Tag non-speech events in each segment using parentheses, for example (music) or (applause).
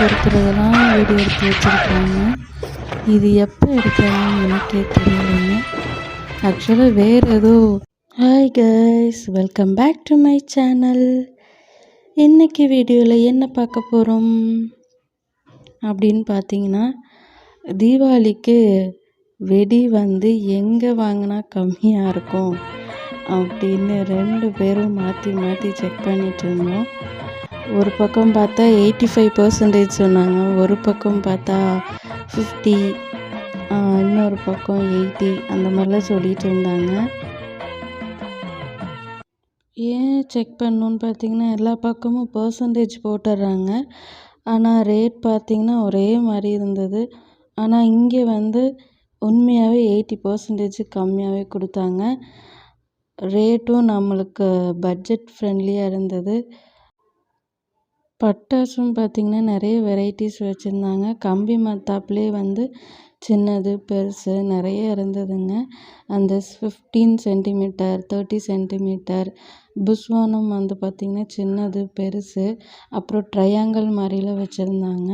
பொறுத்துறதெல்லாம் video எடுத்து வச்சுருக்காங்க. இது எப்போ எடுத்தாங்கன்னு எனக்கே தெரியலைங்க. ஆக்சுவலாக வேறு ஏதோ hi guys welcome back to my channel இன்றைக்கி வீடியோவில் என்ன பார்க்க போகிறோம் அப்படின்னு பார்த்தீங்கன்னா தீபாவளிக்கு வெடி வந்து எங்கே வாங்கினா கம்மியாக இருக்கும் அப்படின்னு ரெண்டு பேரும் மாற்றி மாற்றி செக் பண்ணிட்டு இருந்தோம். ஒரு பக்கம் பார்த்தா எயிட்டி ஃபைவ் பர்சன்டேஜ் சொன்னாங்க ஒரு பக்கம் பார்த்தா ஃபிஃப்டி இன்னொரு பக்கம் எயிட்டி அந்த மாதிரிலாம் சொல்லிட்டு இருந்தாங்க. ஏன் செக் பண்ணணுன்னு பார்த்தீங்கன்னா எல்லா பக்கமும் பர்சன்டேஜ் போட்டுடுறாங்க. ஆனால் ரேட் பார்த்தீங்கன்னா ஒரே மாதிரி இருந்தது. ஆனால் இங்கே வந்து உண்மையாகவே எயிட்டி பர்சன்டேஜ் கம்மியாகவே கொடுத்தாங்க. ரேட்டும் நம்மளுக்கு பட்ஜெட் ஃப்ரெண்ட்லியாக இருந்தது. பட்டாசும் பார்த்திங்கன்னா நிறைய வெரைட்டிஸ் வச்சுருந்தாங்க. கம்பி மத்தாப்புலேயே வந்து சின்னது பெருசு நிறைய இருந்ததுங்க. அந்த ஃபிஃப்டீன் சென்டிமீட்டர் தேர்ட்டி சென்டிமீட்டர் புஸ்வானம் வந்து பார்த்திங்கன்னா சின்னது பெருசு. அப்புறம் ட்ரையாங்கிள் மாதிரிலாம் வச்சுருந்தாங்க.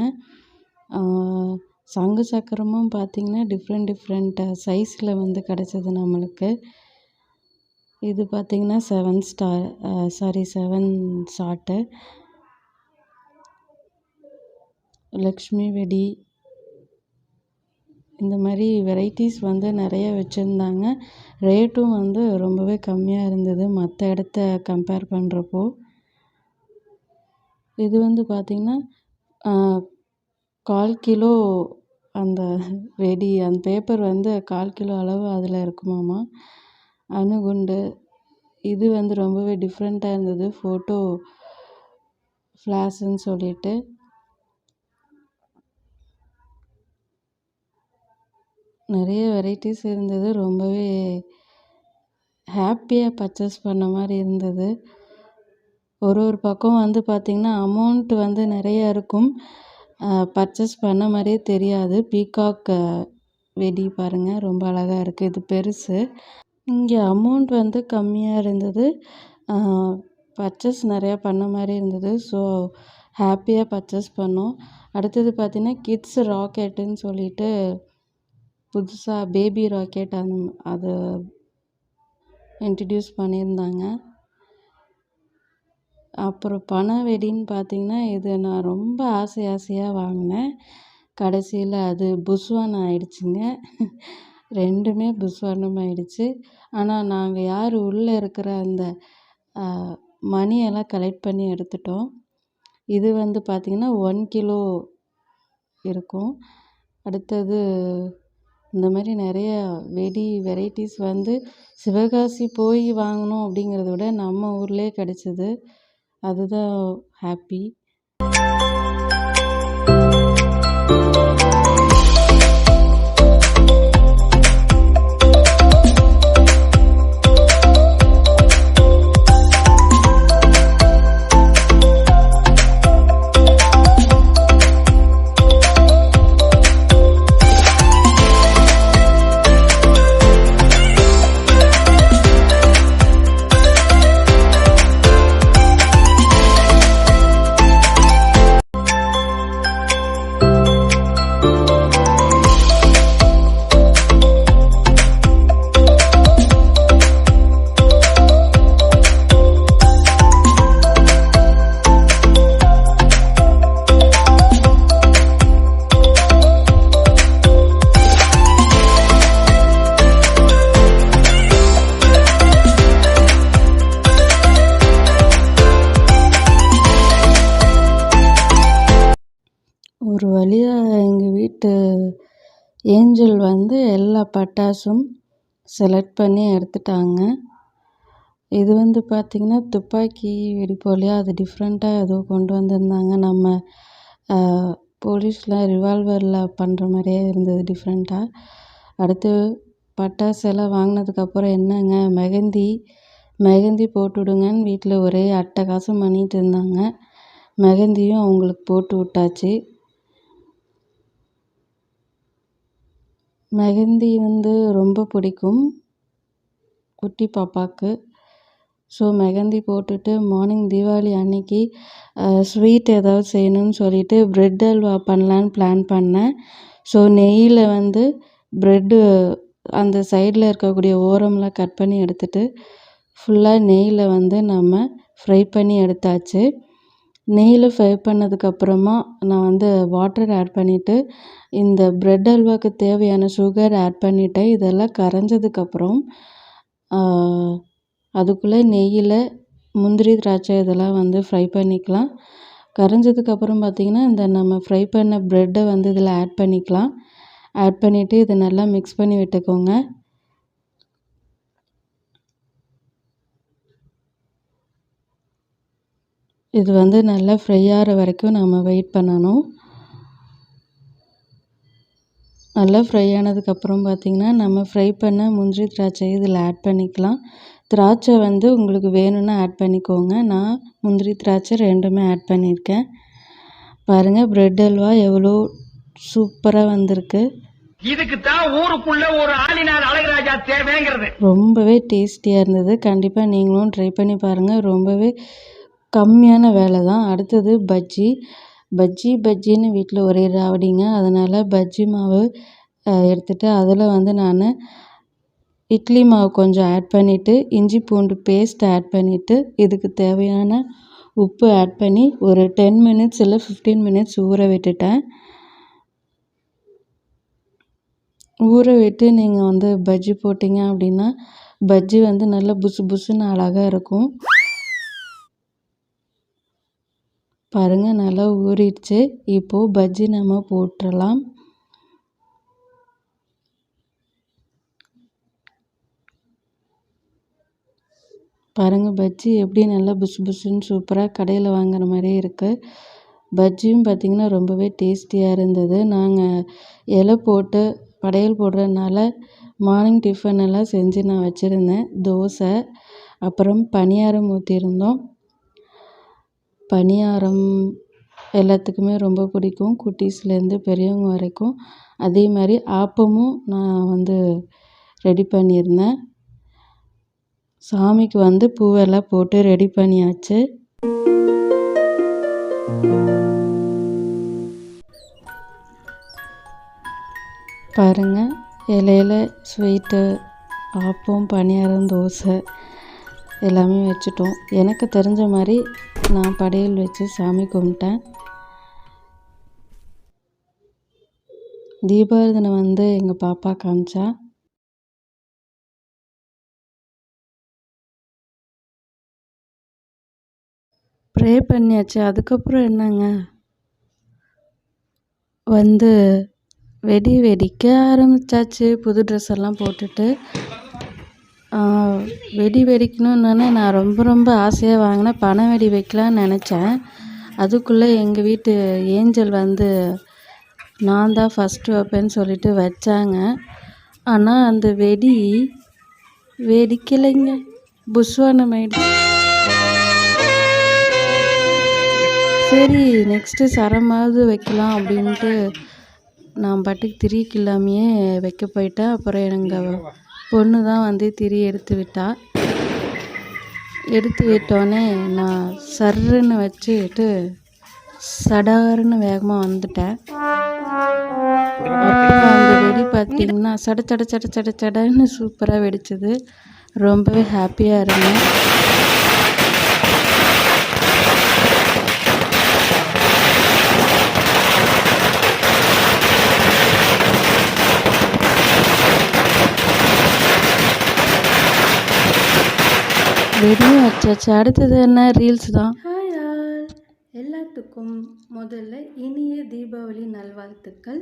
சங்கு சக்கரமும் பார்த்திங்கன்னா டிஃப்ரெண்ட் டிஃப்ரெண்ட் சைஸில் வந்து கிடச்சிது நம்மளுக்கு. இது பார்த்திங்கன்னா seven star sorry seven shot Lakshmi வெடி. இந்த மாதிரி வெரைட்டிஸ் வந்து நிறைய வச்சுருந்தாங்க. ரேட்டும் வந்து ரொம்பவே கம்மியாக இருந்தது. மற்ற இடத்த கம்பேர் பண்ணுறப்போ இது வந்து பார்த்திங்கன்னா கால் கிலோ அந்த வெடி அந்த பேப்பர் வந்து கால் கிலோ அளவு அதில் இருக்குமாமா. அணுகுண்டு. இது வந்து ரொம்பவே டிஃப்ரெண்ட்டாக இருந்தது. ஃபோட்டோ ஃப்ளாஷுன்னு சொல்லிட்டு. நிறைய வெரைட்டிஸ் இருந்தது. ரொம்பவே ஹாப்பியாக பர்ச்சேஸ் பண்ண மாதிரி இருந்தது. ஒரு ஒரு பக்கம் வந்து பார்த்திங்கன்னா அமௌண்ட் வந்து நிறைய இருக்கும். பர்ச்சேஸ் பண்ண மாதிரியே தெரியாது. பீகாக் வெடி பாருங்கள் ரொம்ப அழகாக இருக்குது இது பெருசு. இங்கே அமௌண்ட் வந்து கம்மியாக இருந்தது. பர்ச்சேஸ் நிறையா பண்ண மாதிரி இருந்தது. ஸோ ஹாப்பியாக பர்ச்சேஸ் பண்ணோம். அடுத்தது பார்த்திங்கன்னா கிட்ஸ் ராக்கெட்டுன்னு சொல்லிட்டு புதுசாக பேபி ராக்கெட் அந் அதை இன்ட்ரடியூஸ் பண்ணியிருந்தாங்க. அப்புறம் பண வெடின்னு பார்த்திங்கன்னா இது நான் ரொம்ப ஆசை ஆசையாக வாங்கினேன். கடைசியில் அது புஸ்வான் ஆயிடுச்சுங்க. ரெண்டுமே புஸ்வானம் ஆயிடுச்சு. ஆனால் நாங்கள் யார் உள்ளே இருக்கிற அந்த மணியெல்லாம் கலெக்ட் பண்ணி எடுத்துட்டோம். இது வந்து பார்த்திங்கன்னா ஒன் கிலோ இருக்கும். அடுத்தது இந்த மாதிரி நிறைய வெடி வெரைட்டிஸ் வந்து சிவகாசி போய் வாங்கணும் அப்படிங்கிறத விட நம்ம ஊர்லேயே கிடச்சிது. அதுதான் ஹாப்பி. பட்டாசும் செலக்ட் பண்ணி எடுத்துட்டாங்க. இது வந்து பார்த்திங்கன்னா துப்பாக்கி வெடி போலையா அது டிஃப்ரெண்ட்டாக ஏதோ கொண்டு வந்திருந்தாங்க. நம்ம போலீஸில் ரிவால்வரில் பண்ணுற மாதிரியே இருந்தது டிஃப்ரெண்ட்டாக அடுத்து பட்டாசு எல்லாம் வாங்கினதுக்கப்புறம் என்னங்க? மெஹந்தி மெஹந்தி போட்டு விடுங்கன்னு வீட்டில் ஒரே அட்டகாசம் பண்ணிகிட்டு இருந்தாங்க. மெஹந்தியும் அவங்களுக்கு போட்டு விட்டாச்சு. மெஹந்தி வந்து ரொம்ப பிடிக்கும் குட்டி பாப்பாவுக்கு ஸோ மெஹந்தி போட்டுட்டு மார்னிங் தீபாவளி அன்னைக்கு ஸ்வீட் ஏதாவது செய்யணும்னு சொல்லிட்டு ப்ரெட் அல்வா பண்ணலான்னு பிளான் பண்ணேன். ஸோ நெய்யில் வந்து ப்ரெட்டு அந்த சைடில் இருக்கக்கூடிய ஓரம்லாம் கட் பண்ணி எடுத்துட்டு ஃபுல்லாக நெய்யில் வந்து நம்ம ஃப்ரை பண்ணி எடுத்தாச்சு. நெய்யில் ஃப்ரை பண்ணதுக்கப்புறமா நான் வந்து வாட்டர் ஆட் பண்ணிவிட்டு இந்த ப்ரெட் அல்வாவுக்கு தேவையான சுகர் ஆட் பண்ணிவிட்டேன் இதெல்லாம் கரைஞ்சதுக்கப்புறம் அதுக்குள்ளே நெய்யில் முந்திரி திராட்சை இதெல்லாம் வந்து ஃப்ரை பண்ணிக்கலாம். கரைஞ்சதுக்கப்புறம் பார்த்திங்கன்னா இந்த நம்ம ஃப்ரை பண்ண ப்ரெட்டை வந்து இதில் ஆட் பண்ணிக்கலாம். ஆட் பண்ணிவிட்டு இதை நல்லா மிக்ஸ் பண்ணி விட்டுக்கோங்க. இது வந்து நல்லா ஃப்ரை ஆகிற வரைக்கும் நம்ம வெயிட் பண்ணணும். நல்லா ஃப்ரை ஆனதுக்கப்புறம் பார்த்திங்கன்னா நம்ம ஃப்ரை பண்ண முந்திரி திராட்சை இதில் ஆட் பண்ணிக்கலாம். திராட்சை வந்து உங்களுக்கு வேணும்னா ஆட் பண்ணிக்கோங்க. நான் முந்திரி திராட்சை ரெண்டுமே ஆட் பண்ணியிருக்கேன். பாருங்கள் ப்ரெட் அல்வா எவ்வளோ சூப்பராக வந்திருக்கு. இதுக்கு தான் ஊருக்குள்ள ஒரு ஆளினார் அழகுராஜா தேவைங்கிறது. ரொம்பவே டேஸ்டியாக இருந்தது. கண்டிப்பாக நீங்களும் ட்ரை பண்ணி பாருங்கள் ரொம்பவே கம்மியான வேலை தான் அடுத்தது பஜ்ஜி. பஜ்ஜி பஜ்ஜின்னு வீட்டில் ஒரே ராவடிங்க. அதனால் பஜ்ஜி மாவு எடுத்துகிட்டு அதில் வந்து நான் இட்லி மாவு கொஞ்சம் ஆட் பண்ணிவிட்டு இஞ்சி பூண்டு பேஸ்ட் ஆட் பண்ணிவிட்டு இதுக்கு தேவையான உப்பு ஆட் பண்ணி ஒரு டென் மினிட்ஸ் இல்லை ஃபிஃப்டீன் மினிட்ஸ் ஊற விட்டுட்டேன். ஊற விட்டு நீங்கள் வந்து பஜ்ஜி போட்டிங்க அப்படின்னா பஜ்ஜி வந்து நல்லா புசு புசுன்னு அழகாக இருக்கும். பாருங்கள் நல்லா ஊறிடுச்சு. இப்போது பஜ்ஜி நம்ம போட்டுடலாம் பாருங்கள் பஜ்ஜி எப்படி நல்லா புசு புசுன்னு சூப்பராக கடையில் வாங்குற மாதிரியே இருக்குது பஜ்ஜியும் பார்த்திங்கன்னா ரொம்பவே டேஸ்டியாக இருந்தது. நாங்கள் இலை போட்டு படையல் போடுறதுனால மார்னிங் டிஃபன் எல்லாம் செஞ்சு நான் வச்சுருந்தேன். தோசை அப்புறம் பணியாரம் ஊற்றிருந்தோம் பணியாரம் எல்லாத்துக்குமே ரொம்ப பிடிக்கும். குட்டீஸ்லேருந்து பெரியவங்க வரைக்கும். அதே மாதிரி ஆப்பமும் நான் வந்து ரெடி பண்ணியிருந்தேன். சாமிக்கு வந்து பூவெல்லாம் போட்டு ரெடி பண்ணியாச்சு. பாருங்கள் இலையில ஸ்வீட்டு ஆப்பம் பணியாரம் தோசை எல்லாமே வச்சுட்டோம். எனக்கு தெரிஞ்ச மாதிரி நான் படையல் வச்சு சாமி கும்பிட்டேன். தீபாவளி வந்து எங்கள் பாப்பா காமிச்சா. ப்ரே பண்ணியாச்சு. அதுக்கப்புறம் என்னங்க? வந்து வெடி வெடிக்க ஆரம்பித்தாச்சு புது ட்ரெஸ் எல்லாம் போட்டுட்டு வெடி வெடிக்கணுன்னோடனே நான் ரொம்ப ரொம்ப ஆசையாக வாங்கினேன் பனை வெடி வைக்கலான்னு நினச்சேன். அதுக்குள்ளே எங்கள் வீட்டு ஏஞ்சல் வந்து நான் தான் ஃபஸ்ட்டு வைப்பேன்னு சொல்லிட்டு வச்சாங்க. ஆனால் அந்த வெடி வெடிக்கலைங்க. புஸ்வானமாயிடுச்சு. சரி நெக்ஸ்ட்டு சரமாவது வைக்கலாம் அப்படின்ட்டு நான் பாட்டுக்கு திரிக்கு இல்லாமையே வைக்க போயிட்டேன். அப்புறம் எனக்கு பொண்ணு தான் வந்து திரி எடுத்து விட்டா. எடுத்து விட்டோடனே நான் சர்ருன்னு வச்சுட்டு சடாருன்னு வேகமாக வந்துட்டேன். அப்புறம் அந்த வெடி பார்த்திங்கன்னா சட சட சட சட சடன்னு சூப்பராக வெடிச்சது. ரொம்பவே ஹாப்பியாக இருந்தேன். வெடியும் வச்சாச்சு அடுத்தது என்ன? ரீல்ஸ் தான். ஹாய் ஆல் எல்லாத்துக்கும் முதல்ல இனிய தீபாவளி நல்வாழ்த்துக்கள்.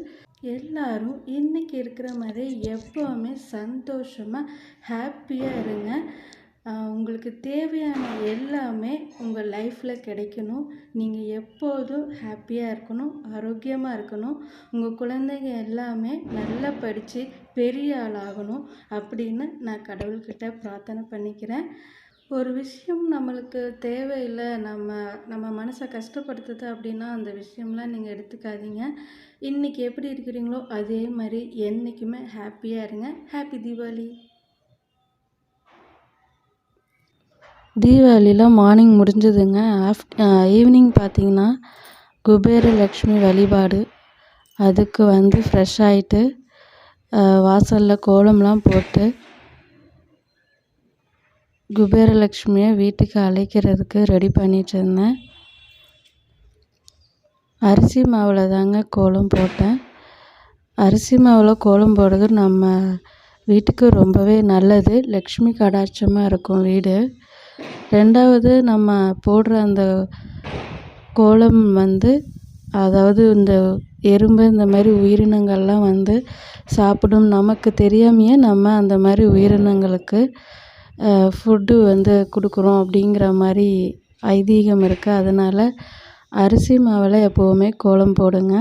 எல்லாரும் இன்னைக்கு இருக்கிற மாதிரி எப்போவுமே சந்தோஷமாக ஹாப்பியாக இருங்க. உங்களுக்கு தேவையான எல்லாமே உங்கள் லைஃப்பில் கிடைக்கணும். நீங்கள் எப்போதும் ஹாப்பியாக இருக்கணும் ஆரோக்கியமாக இருக்கணும். உங்கள் குழந்தைங்க எல்லாமே நல்லா படித்து பெரிய ஆளாகணும் அப்படின்னு நான் கடவுள்கிட்ட பிரார்த்தனை பண்ணிக்கிறேன். ஒரு விஷயம் நம்மளுக்கு தேவையில்லை நம்ம நம்ம மனசை கஷ்டப்படுத்துது அப்படின்னா அந்த விஷயம்லாம் நீங்கள் எடுத்துக்காதீங்க. இன்றைக்கி எப்படி இருக்கிறீங்களோ அதே மாதிரி என்றைக்குமே ஹாப்பியாக இருங்க. ஹாப்பி தீபாவளி. தீபாவளிலாம் மார்னிங் முடிஞ்சதுங்க. ஆஃப்ட் ஈவினிங் பார்த்தீங்கன்னா குபேர லக்ஷ்மி வழிபாடு. அதுக்கு வந்து ஃப்ரெஷ் ஆகிட்டு வாசலில் கோலம்லாம் போட்டு குபேரலக்ஷ்மியை வீட்டுக்கு அழைக்கிறதுக்கு ரெடி பண்ணிட்டு இருந்தேன் அரிசி மாவில் தாங்க கோலம் போட்டேன். அரிசி மாவில் கோலம் போடுறது நம்ம வீட்டுக்கு ரொம்பவே நல்லது. லக்ஷ்மி கடாட்சமாக இருக்கும் வீடு. ரெண்டாவது நம்ம போடுற அந்த கோலம் வந்து அதாவது இந்த எறும்பு இந்த மாதிரி உயிரினங்கள்லாம் வந்து சாப்பிடும் நமக்கு தெரியாமையே நம்ம அந்த மாதிரி உயிரினங்களுக்கு ஃபுட்டு வந்து கொடுக்குறோம் அப்படிங்கிற மாதிரி ஐதீகம் இருக்குது அதனால் அரிசி மாவில் எப்போவுமே கோலம் போடுங்க.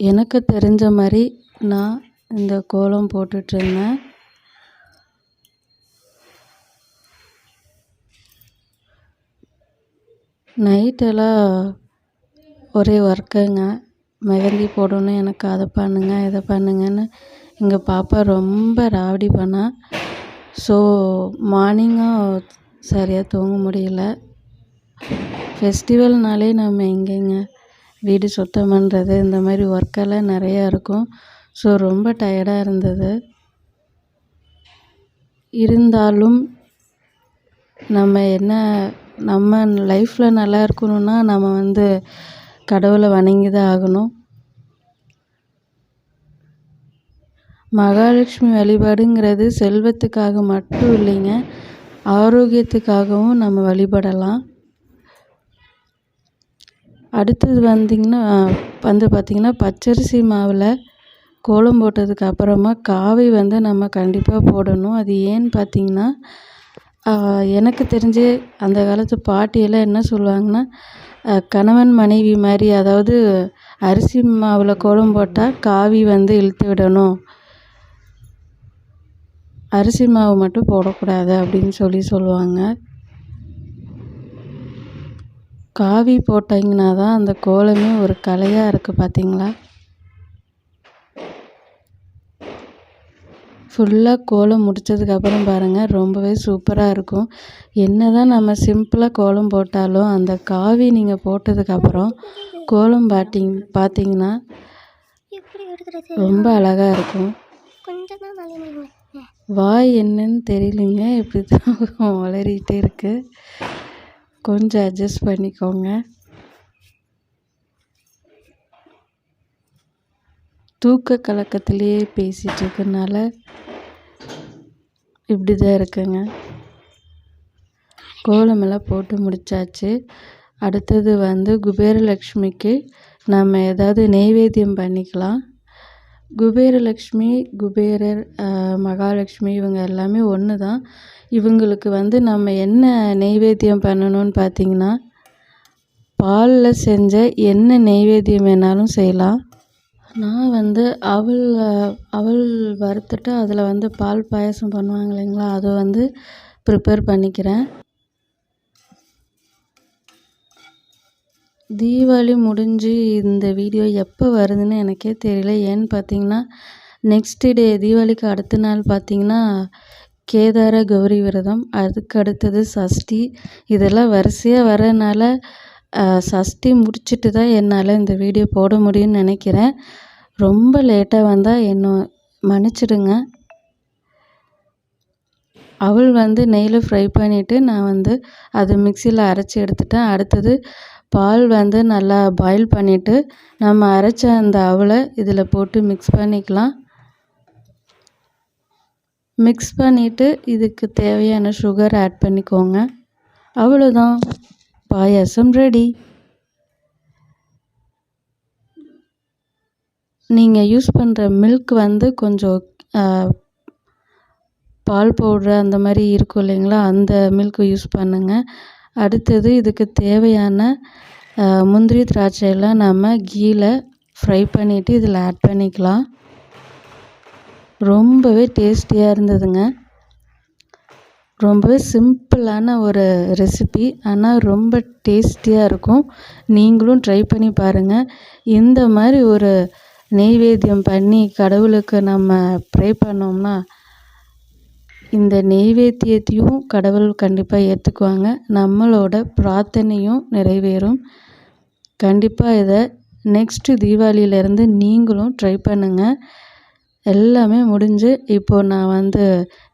எனக்கு தெரிஞ்ச மாதிரி நான் இந்த கோலம் போட்டுட்ருந்தேன் நைட்டெல்லாம் ஒரே ஒர்க்குங்க மெஹந்தி போடணும் எனக்கு அதை பண்ணுங்க இதை பண்ணுங்கன்னு எங்கள் பாப்பா ரொம்ப ராவடி பண்ணா. ஸோ மார்னிங்கும் சரியாக தூங்க முடியல. ஃபெஸ்டிவல்னாலே நம்ம எங்கேங்க? வீடு சுத்தம் பண்ணுறது இந்த மாதிரி ஒர்க்கெல்லாம் நிறையா இருக்கும். ஸோ ரொம்ப டயர்டாக இருந்தது. இருந்தாலும் நம்ம என்ன நம்ம லைஃப்பில் நல்லா இருக்கணும்னா நம்ம வந்து கடவுளை வணங்கி தான் ஆகணும். மகாலட்சுமி வழிபாடுங்கிறது செல்வத்துக்காக மட்டும் இல்லைங்க ஆரோக்கியத்துக்காகவும் நம்ம வழிபடலாம். அடுத்தது வந்திங்கன்னா வந்து பார்த்திங்கன்னா பச்சரிசி மாவில் கோலம் போட்டதுக்கு அப்புறமா காவி வந்து நம்ம கண்டிப்பாக போடணும். அது ஏன்னு பார்த்திங்கன்னா எனக்கு தெரிஞ்சு அந்த காலத்து பாட்டியெல்லாம் என்ன சொல்லுவாங்கன்னா கணவன் மனைவி மாதிரி அதாவது அரிசி மாவில் கோலம் போட்டால் காவி வந்து இழுத்து விடணும். அரிசி மாவு மட்டும் போடக்கூடாது அப்படின்னு சொல்லி சொல்லுவாங்க. காவி போட்டிங்கன்னா தான் அந்த கோலமே ஒரு கலையாக இருக்குது பார்த்தீங்களா ஃபுல்லாக கோலம் முடித்ததுக்கப்புறம் பாருங்கள் ரொம்பவே சூப்பராக இருக்கும். என்ன தான் நம்ம சிம்பிளாக கோலம் போட்டாலும் அந்த காவி நீங்கள் போட்டதுக்கப்புறம் கோலம் பாட்டிங் பார்த்தீங்கன்னா ரொம்ப அழகாக இருக்கும். வாய் என்னன்னு தெரியலைங்க இப்படி தான் (laughs) வளரிகிட்டே இருக்குது கொஞ்சம் அட்ஜஸ்ட் பண்ணிக்கோங்க. தூக்க கலக்கத்திலேயே பேசிகிட்டு இருக்கனால இப்படி தான் இருக்குங்க. கோலமெல்லாம் போட்டு முடித்தாச்சு அடுத்தது வந்து குபேரலக்ஷ்மிக்கு நம்ம ஏதாவது நெய்வேத்தியம் பண்ணிக்கலாம். குபேரலக்ஷ்மி குபேரர் மகாலட்சுமி இவங்க எல்லாமே ஒன்று தான் இவங்களுக்கு வந்து நம்ம என்ன நெய்வேத்தியம் பண்ணணும்னு பார்த்தீங்கன்னா பாலில் செஞ்ச என்ன நெய்வேத்தியம் வேணாலும் செய்யலாம். நான் வந்து அவல் அவல் வறுத்துட்டு அதில் வந்து பால் பாயாசம் பண்ணுவாங்க இல்லைங்களா அதை வந்து ப்ரிப்பேர் பண்ணிக்கிறேன். தீபாவளி முடிஞ்சு இந்த வீடியோ எப்போ வருதுன்னு எனக்கே தெரியல. ஏன்னு பார்த்தீங்கன்னா நெக்ஸ்ட்டு டே தீபாவளிக்கு அடுத்த நாள் பார்த்தீங்கன்னா கேதார கௌரி விரதம் அதுக்கு அடுத்தது சஷ்டி இதெல்லாம் வரிசையாக வரனால சஷ்டி முடிச்சுட்டு தான் என்னால் இந்த வீடியோ போட முடியும்னு நினைக்கிறேன். ரொம்ப லேட்டாக வந்தால் என்ன மன்னிச்சிடுங்க. அவள் வந்து நெய்யில் ஃப்ரை பண்ணிவிட்டு நான் வந்து அது மிக்சியில் அரைச்சி எடுத்துட்டேன். அடுத்தது பால் வந்து நல்லா பாயில் பண்ணிவிட்டு நம்ம அரைச்ச அந்த அவளை இதில் போட்டு மிக்ஸ் பண்ணிக்கலாம். மிக்ஸ் பண்ணிவிட்டு இதுக்கு தேவையான சுகர் ஆட் பண்ணிக்கோங்க. அவ்வளோதான் பாயாசம் ரெடி. நீங்கள் யூஸ் பண்ணுற மில்க் வந்து கொஞ்சம் பால் பவுட்ரு அந்த மாதிரி இருக்கும் இல்லைங்களா? அந்த மில்க்கு யூஸ் பண்ணுங்கள் அடுத்தது இதுக்கு தேவையான முந்திரி திராட்சையெல்லாம் நம்ம கீழ ஃப்ரை பண்ணிவிட்டு இதில் ஆட் பண்ணிக்கலாம். ரொம்பவே டேஸ்டியாக இருந்ததுங்க. ரொம்பவே சிம்பிளான ஒரு ரெசிபி ஆனால் ரொம்ப டேஸ்டியாக இருக்கும். நீங்களும் ட்ரை பண்ணி பாருங்கள் இந்த மாதிரி ஒரு நெய்வேத்தியம் பண்ணி கடவுளுக்கு நம்ம ப்ரே பண்ணோம்னா இந்த நெய்வேத்தியத்தையும் கடவுள் கண்டிப்பாக ஏற்றுக்குவாங்க நம்மளோட பிரார்த்தனையும் நிறைவேறும். கண்டிப்பாக இதை நெக்ஸ்ட்டு தீபாவளியிலேருந்து நீங்களும் ட்ரை பண்ணுங்கள் எல்லாமே முடிஞ்சு இப்போது நான் வந்து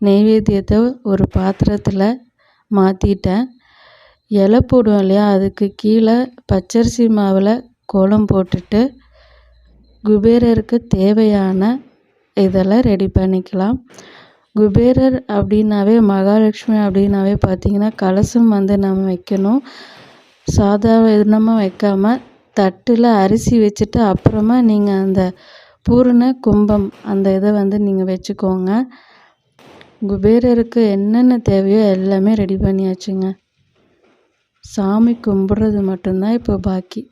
நெய்வேத்தியத்தை ஒரு பாத்திரத்தில் மாற்றிட்டேன் இலை போடுவோம் இல்லையா அதுக்கு கீழே பச்சரிசி மாவில் கோலம் போட்டுட்டு குபேரருக்கு தேவையான இதெல்லாம் ரெடி பண்ணிக்கலாம். குபேரர் அப்படின்னாவே மகாலட்சுமி அப்படின்னாவே பார்த்திங்கன்னா கலசம் வந்து நம்ம வைக்கணும். சாதாரணமாக வைக்காமல் தட்டில் அரிசி வச்சுட்டு அப்புறமா நீங்கள் அந்த பூரண கும்பம். அந்த இதை வந்து நீங்கள் வச்சுக்கோங்க. குபேரருக்கு என்னென்ன தேவையோ எல்லாமே ரெடி பண்ணியாச்சுங்க. சாமி கும்பிட்றது மட்டும்தான் இப்போ பாக்கி.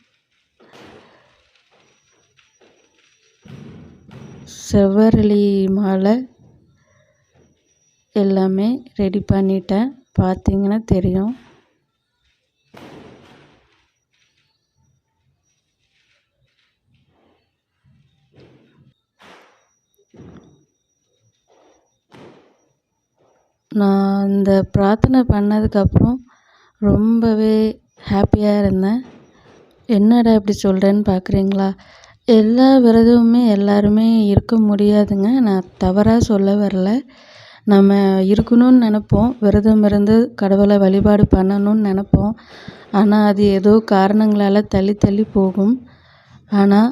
செவ்வரளி மாலை எல்லாமே ரெடி பண்ணிட்டேன். பார்த்தீங்கன்னா தெரியும். நான் இந்த பிரார்த்தனை பண்ணதுக்கப்புறம் ரொம்பவே ஹாப்பியாக இருந்தேன். என்னடா இப்படி சொல்கிறேன்னு பார்க்குறீங்களா எல்லா விரதமுமே எல்லாருமே இருக்க முடியாதுங்க. நான் தவறாக சொல்ல வரல. நம்ம இருக்கணும்னு நினப்போம். விரதம் இருந்து கடவுளை வழிபாடு பண்ணணும்னு நினப்போம். ஆனால் அது ஏதோ காரணங்களால் தள்ளி தள்ளி போகும். ஆனால்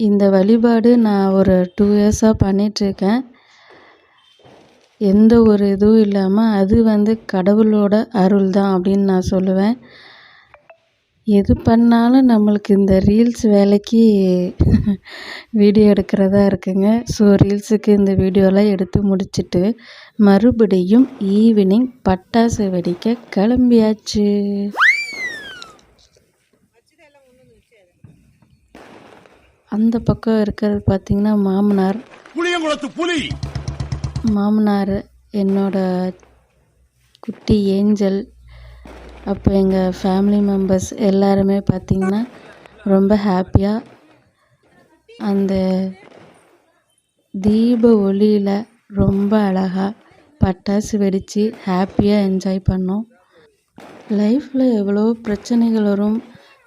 இந்த வழிபாடு நான் ஒரு டூ இயர்ஸாக பண்ணிகிட்ருக்கேன் எந்த ஒரு இதுவும் இல்லாமல் அது வந்து கடவுளோட அருள் தான் அப்படின்னு நான் சொல்லுவேன். எது பண்ணாலும் நம்மளுக்கு இந்த ரீல்ஸ் வேலைக்கு (laughs) வீடியோ எடுக்கிறதா இருக்குங்க. ஸோ ரீல்ஸுக்கு இந்த வீடியோலாம் எடுத்து முடிச்சுட்டு மறுபடியும் ஈவினிங் பட்டாசு வெடிக்க கிளம்பியாச்சு. அந்த பக்கம் இருக்கிறது பார்த்தீங்கன்னா மாமனார். புளியங்குளத்து புலி! மாமனார் என்னோட குட்டி ஏஞ்சல் அப்போ எங்கள் ஃபேமிலி மெம்பர்ஸ் எல்லாருமே பார்த்திங்கன்னா ரொம்ப ஹாப்பியாக அந்த தீப ஒளியில் ரொம்ப அழகாக பட்டாசு வெடித்து ஹாப்பியாக என்ஜாய் பண்ணோம். லைஃப்பில் எவ்வளோ பிரச்சனைகள் வரும்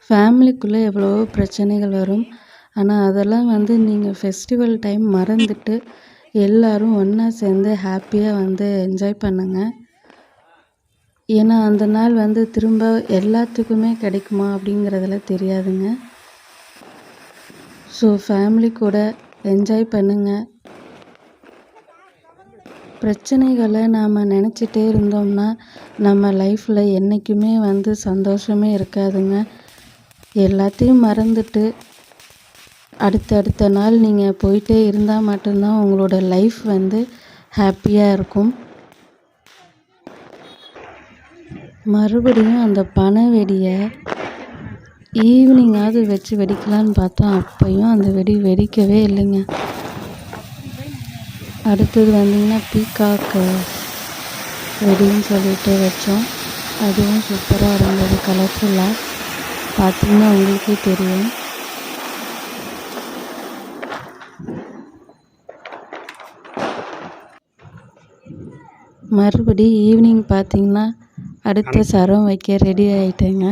ஃபேமிலிக்குள்ளே எவ்வளோ பிரச்சனைகள் வரும் ஆனால் அதெல்லாம் வந்து நீங்கள் ஃபெஸ்டிவல் டைம் மறந்துட்டு எல்லோரும் ஒன்றா சேர்ந்து ஹாப்பியாக வந்து என்ஜாய் பண்ணுங்க. ஏன்னா அந்த நாள் வந்து திரும்ப எல்லாத்துக்குமே கிடைக்குமா அப்படிங்கிறதுல தெரியாதுங்க. ஸோ ஃபேமிலி கூட என்ஜாய் பண்ணுங்க. பிரச்சனைகளை நாம் நினச்சிட்டே இருந்தோம்னா நம்ம லைஃப்பில் என்றைக்குமே வந்து சந்தோஷமே இருக்காதுங்க. எல்லாத்தையும் மறந்துட்டு அடுத்தடுத்த நாள் நீங்கள் போயிட்டே இருந்தால் மட்டும்தான் உங்களோட லைஃப் வந்து ஹாப்பியாக இருக்கும். மறுபடியும் அந்த பனை வெடியை ஈவினிங்காவது வச்சு வெடிக்கலான்னு பார்த்தோம் அப்பையும் அந்த வெடி வெடிக்கவே இல்லைங்க. அடுத்தது வந்தீங்கன்னா பீகாக்கு வெடின்னு சொல்லிட்டு வச்சோம். அதுவும் சூப்பராக இருந்தது கலர்ஃபுல்லாக பார்த்தீங்கன்னா உங்களுக்கே தெரியும். மறுபடி ஈவினிங் பார்த்தீங்கன்னா அடுத்த சரம் வைக்க ரெடி ஆகிட்டேங்க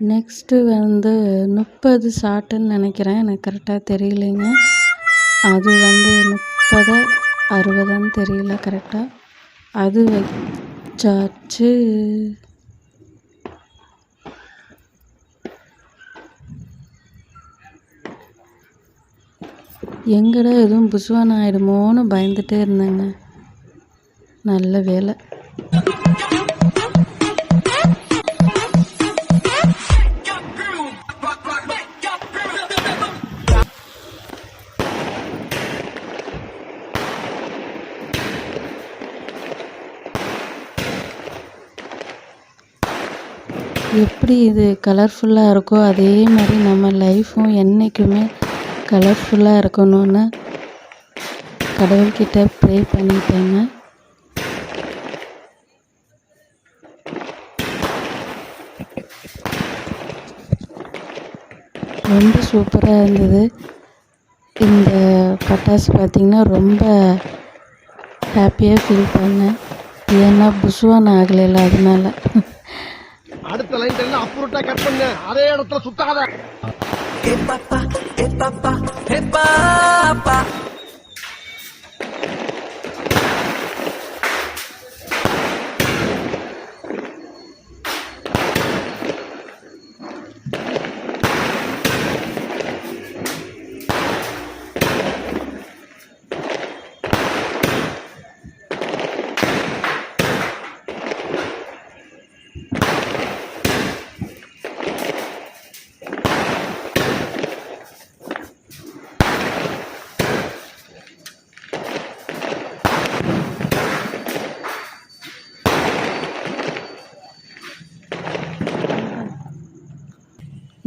நெக்ஸ்ட்டு வந்து முப்பது ஷாட்டுன்னு நினைக்கிறேன். எனக்கு கரெக்டாக தெரியலைங்க. அது வந்து முப்பதா அறுபதான்னு தெரியல கரெக்டாக அது வச்சாச்சு. எங்கடா எதுவும் புசுவான் ஆகிடுமோன்னு பயந்துட்டே இருந்தேங்க. நல்ல வேலை. எப்படி இது கலர்ஃபுல்லாக இருக்கோ அதே மாதிரி நம்ம லைஃப்பும் என்றைக்குமே கலர்ஃபுல்லாக இருக்கணும்னு கடவுள்கிட்ட ப்ரே பண்ணிட்டேங்க. ரொம்ப சூப்பராக இருந்தது. இந்த பட்டாசு பார்த்திங்கன்னா ரொம்ப ஹாப்பியாக ஃபீல் பண்ணேன். ஏன்னா புஸ்வான் ஆகலைல்ல அதனால. அடுத்த லைன் எல்லாம் அப்புறட்டா கட் பண்ணு அதே இடத்துல சுத்தாத.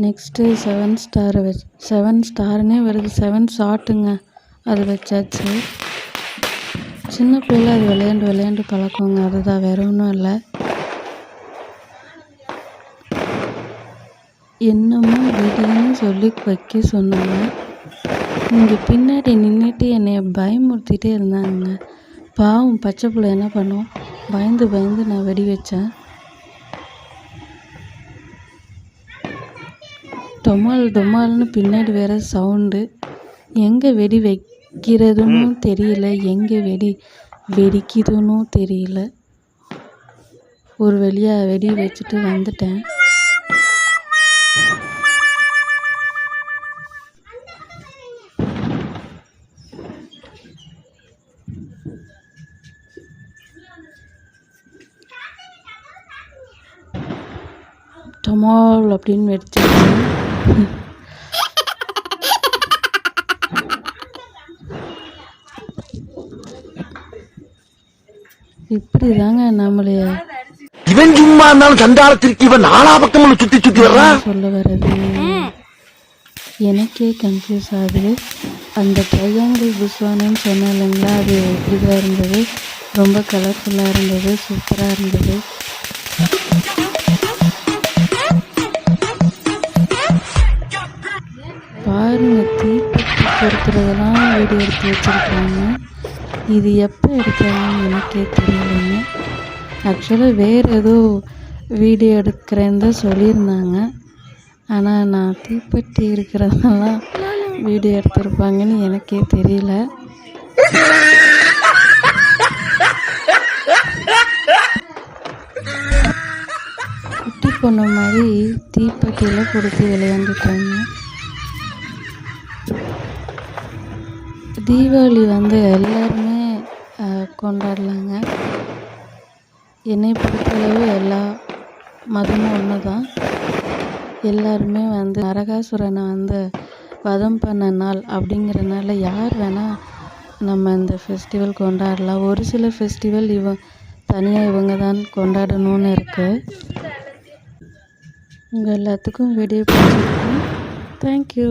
Next seven star which seven ஸ்டார்னே வருது. செவன் ஷாட்டுங்க அது வச்சாச்சு. சின்ன பிள்ளை அது விளையாண்டு விளையாண்டு பழக்கங்க. அதுதான் வேற ஒன்றும் இல்லை. என்னமோ விடின்னு சொல்லி வைக்க சொன்னாங்க. இங்கே பின்னாடி நின்றுட்டு என்னை பயமுறுத்திட்டே இருந்தாங்க. பாவம் பச்சை பிள்ளை என்ன பண்ணும்? பயந்து பயந்து நான் வெடி வச்சேன். டொமால் டொமால்னு பின்னாடி வேற சவுண்டு. எங்கே வெடி வைக்கிறதுன்னு தெரியல. எங்கே வெடி வெடிக்குதுன்னு தெரியல. ஒரு வழியாக வெடி வச்சுட்டு வந்துட்டேன். டொமால் அப்படின்னு வெடிச்சிருச்சு இப்படி தாங்க நம்மளைய இவன் சும்மா இருந்தாலும் சண்டாளத்திற்கு இவன் நாலா பக்கமும் சுத்தி சுத்தி வர்றான் சொல்ல வர்றது? எனக்கே கன்ஃபியூஸ் ஆகுது. அந்த ட்ரையாங்கிள் புஸ்வானன்னு சொன்னேன் இல்லைங்களா? அது இப்படிதான் இருந்தது. ரொம்ப கலர்ஃபுல்லாக இருந்தது சூப்பராக இருந்தது. பாருங்க தீப்பெட்டி பொறுக்கிறதெல்லாம் வீடியோ எடுத்து வச்சுருக்காங்க. இது எப்போ எடுக்கிறேன்னு எனக்கே தெரியலைங்க. ஆக்சுவலாக வேறு ஏதோ வீடியோ எடுக்கிறேன்னு தான் சொல்லியிருந்தாங்க. ஆனால் நான் தீப்பெட்டி இருக்கிறதெல்லாம் வீடியோ எடுத்திருப்பாங்கன்னு எனக்கே தெரியல. குட்டி பொண்ணு மாதிரி தீப்பெட்டியில் கொடுத்து விளையாண்டுட்டாங்க. தீபாவளி வந்து எல்லாருமே கொண்டாடலாங்க. என்னை பொறுத்தளவு எல்லா மதமும் ஒன்று தான் எல்லாருமே வந்து நரகாசுரனை வந்து வதம் பண்ண நாள் அப்படிங்கிறனால யார் வேணால் நம்ம இந்த ஃபெஸ்டிவல் கொண்டாடலாம். ஒரு சில ஃபெஸ்டிவல் இவ தனியாக இவங்க தான் கொண்டாடணும்னு இருக்குது உங்கள் எல்லாத்துக்கும் வீடியோ பிடிச்சிருக்கோம் தேங்க்யூ